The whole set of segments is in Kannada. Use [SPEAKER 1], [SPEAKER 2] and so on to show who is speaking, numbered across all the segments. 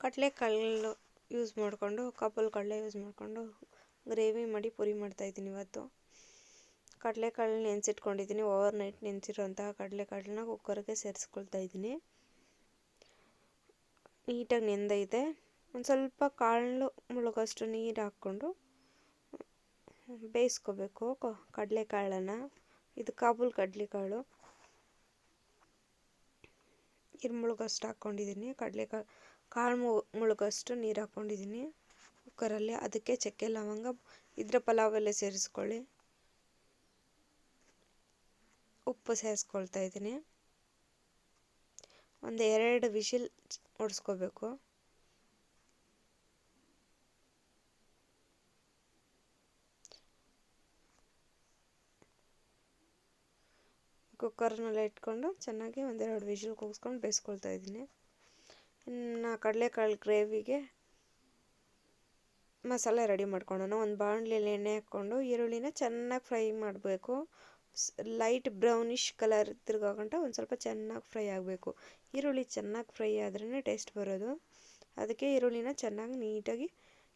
[SPEAKER 1] ಕಡಲೆಕಾಳು ಯೂಸ್ ಮಾಡಿಕೊಂಡು ಕಬ್ಬಲ್ ಕಡಲೆ ಯೂಸ್ ಮಾಡಿಕೊಂಡು ಗ್ರೇವಿ ಮಾಡಿ ಪುರಿ ಮಾಡ್ತಾಯಿದ್ದೀನಿ ಇವತ್ತು. ಕಡಲೆಕಾಳು ನೆನೆಸಿಟ್ಕೊಂಡಿದ್ದೀನಿ ಓವರ್ ನೈಟ್ ನೆನೆಸಿರೋಂತಹ ಕಡಲೆಕಾಳನ್ನ ಕುಕ್ಕರ್ಗೆ ಸೇರಿಸ್ಕೊಳ್ತಾ ಇದ್ದೀನಿ. ನೀಟಾಗಿ ನೆಂದೈತೆ ಒಂದು ಸ್ವಲ್ಪ ಕಾಳು ಮುಳುಗೋಷ್ಟು ನೀರು ಹಾಕ್ಕೊಂಡು ಬೇಯಿಸ್ಕೋಬೇಕು ಕಡಲೆಕಾಳನ್ನು. ಇದು ಕಾಬೂಲ್ ಕಡಲೆಕಾಳು ನೀರು ಮುಳುಗಷ್ಟು ಹಾಕ್ಕೊಂಡಿದ್ದೀನಿ. ಕಡಲೆಕಾಳು ಕಾಳು ಮುಳುಗಷ್ಟು ನೀರು ಹಾಕ್ಕೊಂಡಿದ್ದೀನಿ ಕುಕ್ಕರಲ್ಲಿ ಅದಕ್ಕೆ ಚಕ್ಕೆ, ಲವಂಗ, ಇದ್ರ ಎಲ್ಲ ಸೇರಿಸ್ಕೊಳ್ಳಿ. ಉಪ್ಪು ಸೇರಿಸ್ಕೊಳ್ತಾ ಇದ್ದೀನಿ ಒಂದು ಎರಡು ವಿಶಿಲ್ ಹೊಡ್ಸ್ಕೋಬೇಕು ಕುಕ್ಕರ್ನೆಲ್ಲ ಇಟ್ಕೊಂಡು ಚೆನ್ನಾಗಿ ಒಂದೆರಡು ವಿಶಿಲ್ ಕೂಗಿಸ್ಕೊಂಡು ಬೇಯಿಸ್ಕೊಳ್ತಾ ಇದ್ದೀನಿ ಇನ್ನು ಕಡಲೆಕಾಳು ಗ್ರೇವಿಗೆ ಮಸಾಲೆ ರೆಡಿ ಮಾಡ್ಕೊಳ್ಳೋಣ ಒಂದು ಬಾಣಲೆಯಲ್ಲಿ ಎಣ್ಣೆ ಹಾಕ್ಕೊಂಡು ಈರುಳ್ಳಿನ ಚೆನ್ನಾಗಿ ಫ್ರೈ ಮಾಡಬೇಕು. ಲೈಟ್ ಬ್ರೌನಿಷ್ ಕಲರ್ ತಿರ್ಗೋಗಂಟ ಒಂದು ಸ್ವಲ್ಪ ಚೆನ್ನಾಗಿ ಫ್ರೈ ಆಗಬೇಕು. ಈರುಳ್ಳಿ ಚೆನ್ನಾಗಿ ಫ್ರೈ ಆದ್ರೇ ಟೇಸ್ಟ್ ಬರೋದು. ಅದಕ್ಕೆ ಈರುಳ್ಳಿನ ಚೆನ್ನಾಗಿ ನೀಟಾಗಿ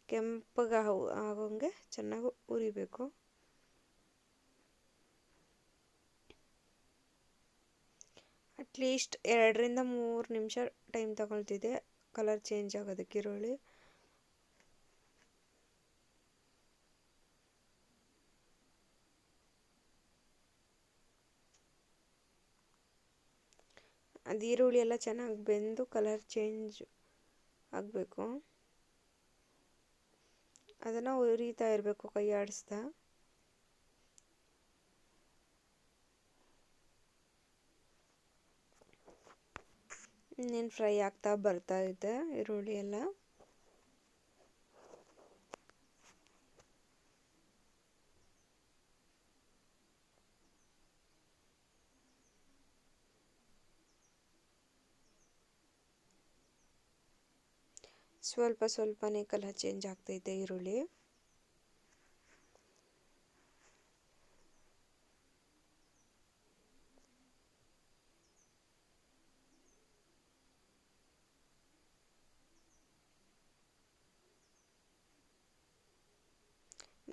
[SPEAKER 1] ಕೆಂಪಗೆ ಆಗೋಂಗೆ ಚೆನ್ನಾಗಿ ಉರಿಬೇಕು. ಅಟ್ಲೀಸ್ಟ್ ಎರಡರಿಂದ ಮೂರು ನಿಮಿಷ ಟೈಮ್ ತಗೊಳ್ತಿದೆ ಕಲರ್ ಚೇಂಜ್ ಆಗೋದಕ್ಕೆ ಈರುಳ್ಳಿ. ಅದು ಈರುಳ್ಳಿ ಎಲ್ಲ ಚೆನ್ನಾಗಿ ಬೆಂದು ಕಲರ್ ಚೇಂಜ್ ಆಗಬೇಕು. ಅದನ್ನು ಉರಿತಾ ಇರಬೇಕು ಕೈ ಆಡಿಸ್ತಾ. ಇನ್ನೇನು ಫ್ರೈ ಆಗ್ತಾ ಬರ್ತಾ ಇದೆ ಈರುಳ್ಳಿ ಎಲ್ಲ. ಸ್ವಲ್ಪ ಸ್ವಲ್ಪನೇ ಕಲರ್ ಚೇಂಜ್ ಆಗ್ತೈತೆ ಈರುಳ್ಳಿ.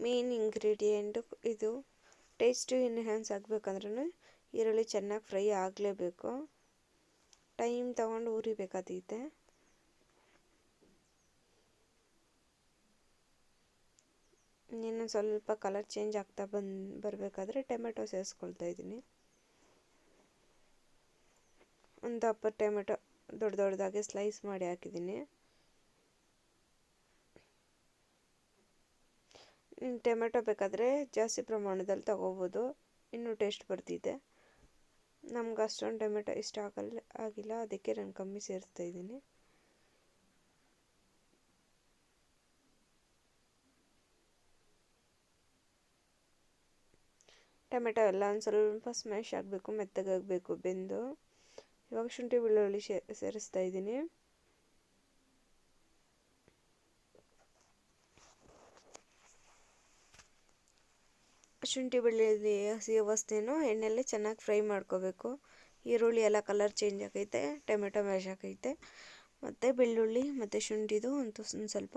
[SPEAKER 1] ಮೇನ್ ಇಂಗ್ರೀಡಿಯೆಂಟು ಇದು ಟೇಸ್ಟು ಎನ್ಹ್ಯಾನ್ಸ್ ಆಗಬೇಕಂದ್ರೂ ಈರುಳ್ಳಿ ಚೆನ್ನಾಗಿ ಫ್ರೈ ಆಗಲೇಬೇಕು. ಟೈಮ್ ತಗೊಂಡು ಉರಿಬೇಕಾದೈತೆ ಇನ್ನೊಂದು ಸ್ವಲ್ಪ ಕಲರ್ ಚೇಂಜ್ ಆಗ್ತಾ ಬಂದು, ಬರಬೇಕಾದ್ರೆ ಟೊಮೆಟೊ ಸೇರಿಸ್ಕೊಳ್ತಾ ಇದ್ದೀನಿ. ಒಂದು ದಪ್ಪ ಟೊಮೆಟೊ ದೊಡ್ಡ ದೊಡ್ಡದಾಗಿ ಸ್ಲೈಸ್ ಮಾಡಿ ಹಾಕಿದ್ದೀನಿ. ಟೊಮೆಟೊ ಬೇಕಾದರೆ ಜಾಸ್ತಿ ಪ್ರಮಾಣದಲ್ಲಿ ತಗೋಬೋದು. ಇನ್ನೂ ಟೇಸ್ಟ್ ಬರ್ತಿದೆ. ನಮ್ಗೆ ಅಷ್ಟೊಂದು ಟೊಮೆಟೊ ಇಷ್ಟ ಆಗಲ್ಲ, ಆಗಿಲ್ಲ. ಅದಕ್ಕೆ ನಾನು ಕಮ್ಮಿ ಸೇರಿಸ್ತಾ ಇದ್ದೀನಿ. ಟೊಮೆಟೊ ಎಲ್ಲ ಒಂದು ಸ್ವಲ್ಪ ಸ್ಮ್ಯಾಶ್ ಆಗಬೇಕು, ಮೆತ್ತಗಾಗಬೇಕು, ಬೆಂದು. ಇವಾಗ ಶುಂಠಿ ಬೆಳ್ಳುಳ್ಳಿ ಸೇರಿಸ್ತಾ ಇದ್ದೀನಿ. ಶುಂಠಿ ಬೆಳ್ಳುಳ್ಳಿ ಹಸಿ ವಾಸನೆನೂ ಎಣ್ಣೆಯಲ್ಲಿ ಚೆನ್ನಾಗಿ ಫ್ರೈ ಮಾಡ್ಕೋಬೇಕು. ಈರುಳ್ಳಿ ಎಲ್ಲ ಕಲರ್ ಚೇಂಜ್ ಆಗೈತೆ, ಟೊಮೆಟೊ ಮ್ಯಾಶ್ ಆಗೈತೆ. ಮತ್ತು ಬೆಳ್ಳುಳ್ಳಿ ಮತ್ತು ಶುಂಠಿದು ಒಂದು ಸ್ವಲ್ಪ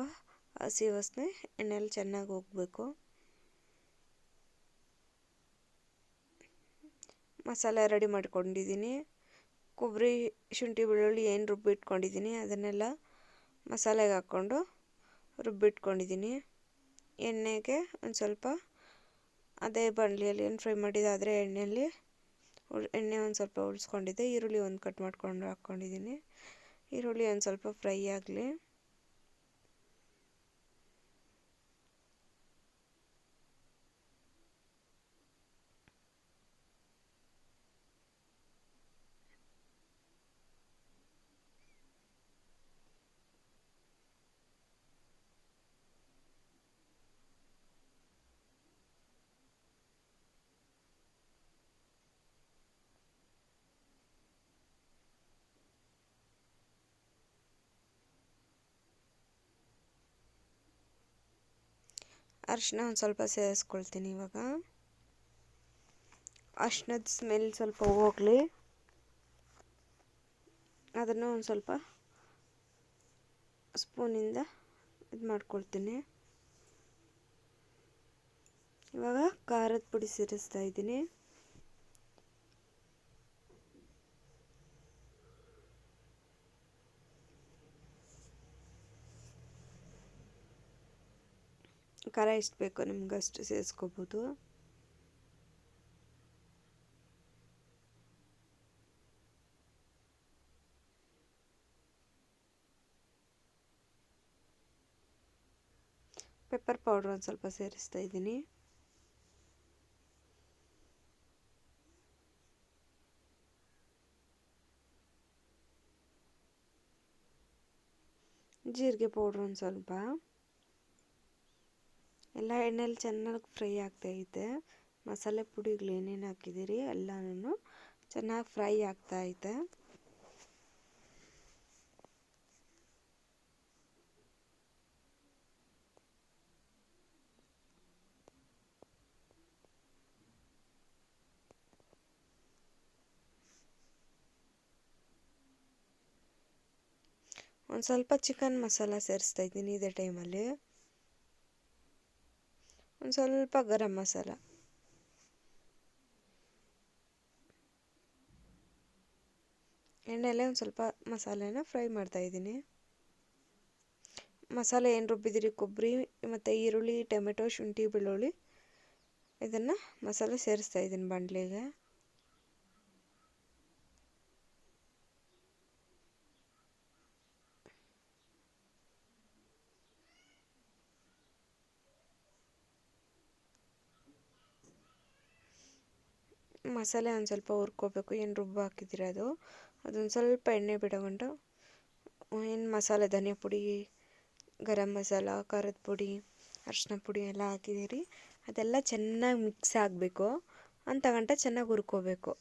[SPEAKER 1] ಹಸಿ ವಾಸನೆ ಎಣ್ಣೆಯಲ್ಲಿ ಚೆನ್ನಾಗಿ ಹೋಗಬೇಕು. ಮಸಾಲೆ ರೆಡಿ ಮಾಡ್ಕೊಂಡಿದ್ದೀನಿ ಕೊಬ್ಬರಿ, ಶುಂಠಿ, ಬೆಳ್ಳುಳ್ಳಿ ಏನು ರುಬ್ಬಿಟ್ಕೊಂಡಿದ್ದೀನಿ ಅದನ್ನೆಲ್ಲ ಮಸಾಲೆಗೆ ಹಾಕ್ಕೊಂಡು ರುಬ್ಬಿಟ್ಕೊಂಡಿದ್ದೀನಿ ಎಣ್ಣೆಗೆ ಒಂದು ಸ್ವಲ್ಪ ಅದೇ ಬಾಣಲಿಯಲ್ಲಿ ಏನು ಫ್ರೈ ಮಾಡಿದಾದರೆ ಎಣ್ಣೆಯಲ್ಲಿ ಎಣ್ಣೆ ಒಂದು ಸ್ವಲ್ಪ ಉಳಿಸ್ಕೊಂಡಿದ್ದೆ, ಈರುಳ್ಳಿ ಒಂದು ಕಟ್ ಮಾಡ್ಕೊಂಡು ಹಾಕ್ಕೊಂಡಿದ್ದೀನಿ. ಈರುಳ್ಳಿ ಒಂದು ಸ್ವಲ್ಪ ಫ್ರೈ ಆಗಲಿ. ಅರಿಶಿನ ಒಂದು ಸ್ವಲ್ಪ ಸೇರಿಸ್ಕೊಳ್ತೀನಿ ಇವಾಗ. ಅರಿಶಿನದ ಸ್ಮೆಲ್ ಸ್ವಲ್ಪ ಹೋಗಲಿ. ಅದನ್ನು ಒಂದು ಸ್ವಲ್ಪ ಸ್ಪೂನಿಂದ ಇದು ಮಾಡ್ಕೊಳ್ತೀನಿ. ಇವಾಗ ಖಾರದ ಪುಡಿ ಸೇರಿಸ್ತಾ ಇದ್ದೀನಿ. ಖಾರ ಎಷ್ಟು ಬೇಕೋ ನಿಮ್ಗೆ ಅಷ್ಟು ಸೇರಿಸ್ಕೋಬೋದು. ಪೆಪ್ಪರ್ ಪೌಡ್ರ್ ಒಂದು ಸ್ವಲ್ಪ ಸೇರಿಸ್ತಾ ಇದ್ದೀನಿ. ಜೀರಿಗೆ ಪೌಡ್ರ್ ಒಂದು ಸ್ವಲ್ಪ. ಎಲ್ಲ ಎಣ್ಣೆಲಿ ಚೆನ್ನಾಗಿ ಫ್ರೈ ಆಗ್ತಾಯಿದೆ ಮಸಾಲೆ ಪುಡಿಗಳು ಏನೇನು ಹಾಕಿದ್ದೀರಿ ಎಲ್ಲನೂ ಚೆನ್ನಾಗಿ ಫ್ರೈ ಆಗ್ತಾಯಿದೆ ಒಂದು ಸ್ವಲ್ಪ ಚಿಕನ್ ಮಸಾಲ ಸೇರಿಸ್ತಾ ಇದ್ದೀನಿ ಇದೇ ಟೈಮಲ್ಲಿ. ಒಂದು ಸ್ವಲ್ಪ ಗರಂ ಮಸಾಲ. ಎಣ್ಣೆಯಲ್ಲೇ ಒಂದು ಸ್ವಲ್ಪ ಮಸಾಲೆನ ಫ್ರೈ ಮಾಡ್ತಾ ಇದ್ದೀನಿ. ಮಸಾಲೆ ಏನು ರುಬ್ಬಿದಿರಿ? ಕೊಬ್ಬರಿ ಮತ್ತು ಈರುಳ್ಳಿ, ಟೊಮೆಟೊ, ಶುಂಠಿ, ಬೆಳ್ಳುಳ್ಳಿ. ಇದನ್ನು ಮಸಾಲೆ ಸೇರಿಸ್ತಾ ಇದ್ದೀನಿ ಬಾಣಲಿಗೆ ಮಸಾಲೆ ಒಂದು ಸ್ವಲ್ಪ ಹುರ್ಕೋಬೇಕು. ಏನು ರುಬ್ಬು ಹಾಕಿದ್ದೀರ ಅದು? ಅದೊಂದು ಸ್ವಲ್ಪ ಎಣ್ಣೆ ಬಿಡಗೊಂಡು ಏನು ಮಸಾಲೆ, ಧನಿಯಾ ಪುಡಿ, ಗರಂ ಮಸಾಲ, ಖಾರದ ಪುಡಿ, ಅರಿಶಿನ ಪುಡಿ ಎಲ್ಲ ಹಾಕಿದ್ದೀರಿ. ಅದೆಲ್ಲ ಚೆನ್ನಾಗಿ ಮಿಕ್ಸ್ ಆಗಬೇಕು. ಅಂತ ಗಂಟ ಚೆನ್ನಾಗಿ ಹುರ್ಕೋಬೇಕು.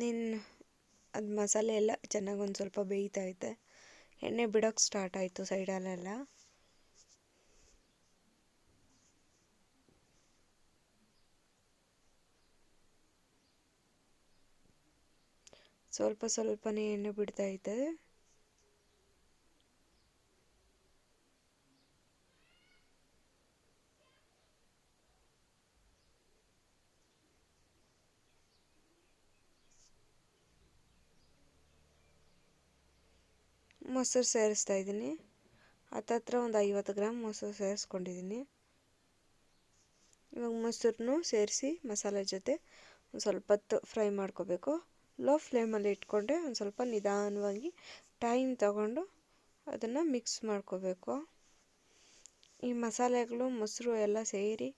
[SPEAKER 1] ನಿನ್ನ ಅದು ಮಸಾಲೆ ಎಲ್ಲ ಚೆನ್ನಾಗಿ ಒಂದು ಸ್ವಲ್ಪ ಬೇಯ್ತೈತೆ ಎಣ್ಣೆ ಬಿಡೋಕ್ಕೆ ಸ್ಟಾರ್ಟ್ ಆಯಿತು ಸೈಡಲ್ಲೆಲ್ಲ. ಸ್ವಲ್ಪ ಸ್ವಲ್ಪನೇ ಎಣ್ಣೆ ಬಿಡ್ತೈತೆ ಮೊಸರು ಸೇರಿಸ್ತಾ ಇದ್ದೀನಿ. ಹತ್ತತ್ರ ಒಂದು ಐವತ್ತು ಗ್ರಾಮ್ ಮೊಸರು ಸೇರಿಸ್ಕೊಂಡಿದ್ದೀನಿ. ಇವಾಗ ಮೊಸರನ್ನು ಸೇರಿಸಿ ಮಸಾಲೆ ಜೊತೆ ಒಂದು ಸ್ವಲ್ಪ ಹೊತ್ತು ಫ್ರೈ ಮಾಡ್ಕೋಬೇಕು. ಲೋ ಫ್ಲೇಮಲ್ಲಿ ಇಟ್ಕೊಂಡೆ ಒಂದು ಸ್ವಲ್ಪ ನಿಧಾನವಾಗಿ ಟೈಮ್ ತಗೊಂಡು ಅದನ್ನು ಮಿಕ್ಸ್ ಮಾಡ್ಕೋಬೇಕು. ಈ ಮಸಾಲೆಗಳು, ಮೊಸರು ಎಲ್ಲ ಸೇರಿ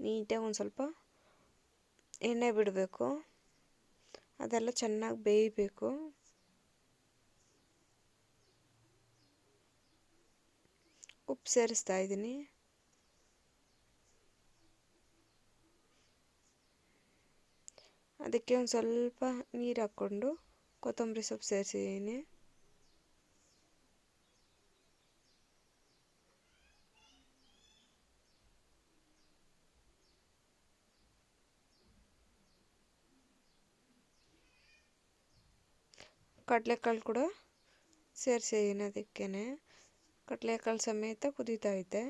[SPEAKER 1] ನೀಟಾಗಿ ಒಂದು ಸ್ವಲ್ಪ ಎಣ್ಣೆ ಬಿಡಬೇಕು. ಅದೆಲ್ಲ ಚೆನ್ನಾಗಿ ಬೇಯಬೇಕು. ಉಪ್ಪು ಸೇರಿಸ್ತಾ ಇದ್ದೀನಿ ಅದಕ್ಕೆ ಒಂದು ಸ್ವಲ್ಪ ನೀರು ಹಾಕ್ಕೊಂಡು ಕೊತ್ತಂಬರಿ ಸೊಪ್ಪು ಸೇರಿಸಿದ್ದೀನಿ ಕಡಲೆಕಾಳು ಕೂಡ ಸೇರಿಸಿದ್ದೀನಿ ಅದಕ್ಕೇ ಕಡಲೆಕಾಳು ಸಮೇತ ಕುದೀತಾ ಐತೆ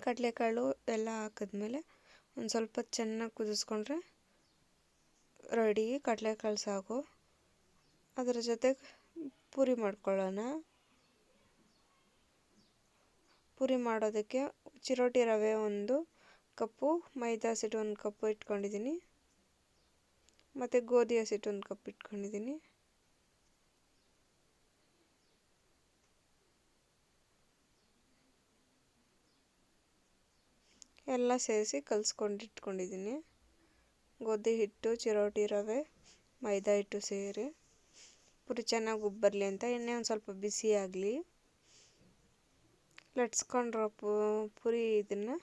[SPEAKER 1] ಕಡಲೆಕಾಳು ಎಲ್ಲ ಹಾಕಿದ್ಮೇಲೆ ಒಂದು ಸ್ವಲ್ಪ ಚೆನ್ನಾಗಿ ಕುದಿಸ್ಕೊಂಡ್ರೆ ರೆಡಿ ಕಡಲೆಕಾಳು ಸಾಗು. ಅದರ ಜೊತೆಗೆ ಪೂರಿ ಮಾಡ್ಕೊಳ್ಳೋಣ. ಪೂರಿ ಮಾಡೋದಕ್ಕೆ ಚಿರೋಟಿ ರವೆ ಒಂದು ಕಪ್ಪು, ಮೈದಾ ಹಸಿಟ್ಟು ಒಂದು ಕಪ್ಪು ಇಟ್ಕೊಂಡಿದ್ದೀನಿ. ಮತ್ತು ಗೋಧಿ ಹಸಿಟ್ಟು ಒಂದು ಕಪ್ ಇಟ್ಕೊಂಡಿದ್ದೀನಿ. ಎಲ್ಲ ಸೇರಿಸಿ ಕಲಿಸ್ಕೊಂಡು ಇಟ್ಕೊಂಡಿದ್ದೀನಿ. ಗೋಧಿ ಹಿಟ್ಟು, ಚಿರೋಟಿ ರವೆ, ಮೈದಾ ಹಿಟ್ಟು ಸೇರಿ. ಪುರಿ ಚೆನ್ನಾಗಿ ಉಬ್ಬರಲಿ ಅಂತ ಎಣ್ಣೆ ಒಂದು ಸ್ವಲ್ಪ ಬಿಸಿ ಆಗಲಿ. ಲಟ್ಸ್ಕೊಂಡಿರೋ ಪುರಿ ಇದನ್ನು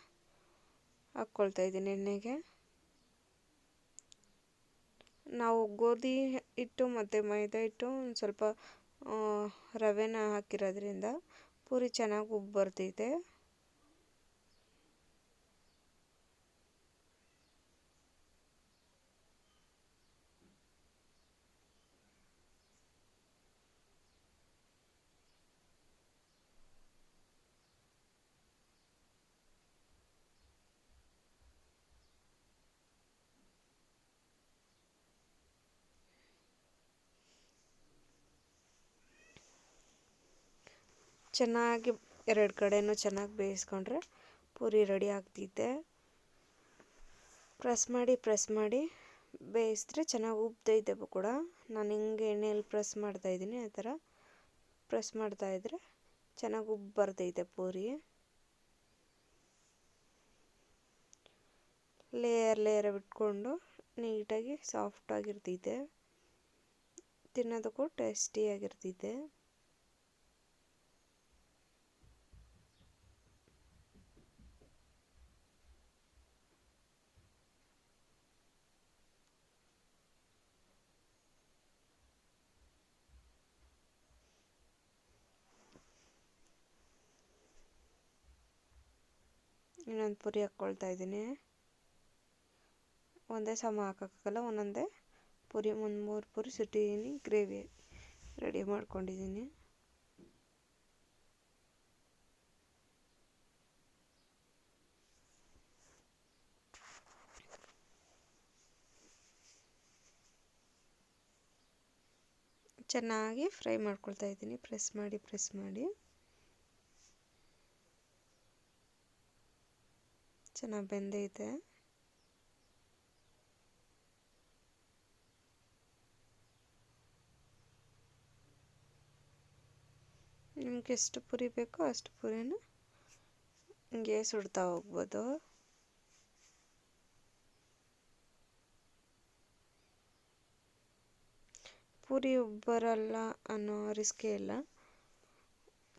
[SPEAKER 1] ಹಾಕ್ಕೊಳ್ತಾ ಇದ್ದೀನಿ ಎಣ್ಣೆಗೆ. ನಾವು ಗೋಧಿ ಹಿಟ್ಟು ಮತ್ತು ಮೈದಾ ಹಿಟ್ಟು ಒಂದು ಸ್ವಲ್ಪ ರವೆನ ಹಾಕಿರೋದ್ರಿಂದ ಪೂರಿ ಚೆನ್ನಾಗಿ ಉಬ್ಬು ಬರ್ತೈತೆ ಚೆನ್ನಾಗಿ ಎರಡು ಕಡೆಯೂ ಚೆನ್ನಾಗಿ ಬೇಯಿಸ್ಕೊಂಡ್ರೆ ಪೂರಿ ರೆಡಿ ಆಗ್ತಿದ್ದೆ ಪ್ರೆಸ್ ಮಾಡಿ ಪ್ರೆಸ್ ಮಾಡಿ ಬೇಯಿಸಿದ್ರೆ ಚೆನ್ನಾಗಿ ಉಬ್ತೈತೆ ಕೂಡ. ನಾನು ಹಿಂಗೆ ಎಣ್ಣೆಯಲ್ಲಿ ಪ್ರೆಸ್ ಮಾಡ್ತಾಯಿದ್ದೀನಿ ಆ ಥರ ಪ್ರೆಸ್ ಮಾಡ್ತಾಯಿದ್ರೆ ಚೆನ್ನಾಗಿ ಉಬ್ಬು ಬರ್ತೈತೆ ಪೂರಿ. ಲೇಯರ್ ಲೇಯರ್ ಬಿಟ್ಕೊಂಡು ನೀಟಾಗಿ ಸಾಫ್ಟಾಗಿರ್ತೈತೆ ತಿನ್ನೋದಕ್ಕೂ ಟೇಸ್ಟಿಯಾಗಿರ್ತೈತೆ ಇನ್ನೊಂದು ಪುರಿ ಹಾಕ್ಕೊಳ್ತಾ ಇದ್ದೀನಿ. ಒಂದೇ ಸಮ ಹಾಕೋಕ್ಕಾಗಲ್ಲ, ಒಂದೊಂದೇ ಪುರಿ, ಒಂದು ಮೂರು ಪುರಿ ಸುಟ್ಟಿದ್ದೀನಿ ಗ್ರೇವಿ ರೆಡಿ ಮಾಡ್ಕೊಂಡಿದ್ದೀನಿ. ಚೆನ್ನಾಗಿ ಫ್ರೈ ಮಾಡ್ಕೊಳ್ತಾ ಇದ್ದೀನಿ. ಪ್ರೆಸ್ ಮಾಡಿ ಪ್ರೆಸ್ ಮಾಡಿ. ಚೆನ್ನಾಗಿ ಬೆಂದೈತೆ. ನಿಮ್ಗೆ ಎಷ್ಟು ಪುರಿ ಬೇಕೋ ಅಷ್ಟು ಪುರಿನ ಹಿಂಗೆ ಸುಡ್ತಾ ಹೋಗ್ಬೋದು. ಪುರಿ ಉಬ್ಬರಲ್ಲ ಅನ್ನೋ ರಿಸ್ಕೇ ಇಲ್ಲ.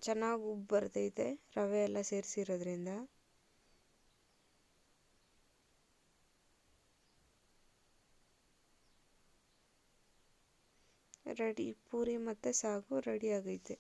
[SPEAKER 1] ಚೆನ್ನಾಗಿ ಉಬ್ಬು ರವೆ ಎಲ್ಲ ಸೇರಿಸಿರೋದ್ರಿಂದ. ರೆಡಿ ಪೂರಿ ಮತ್ತು ಸಾಗು ರೆಡಿ ಆಗೈತೆ.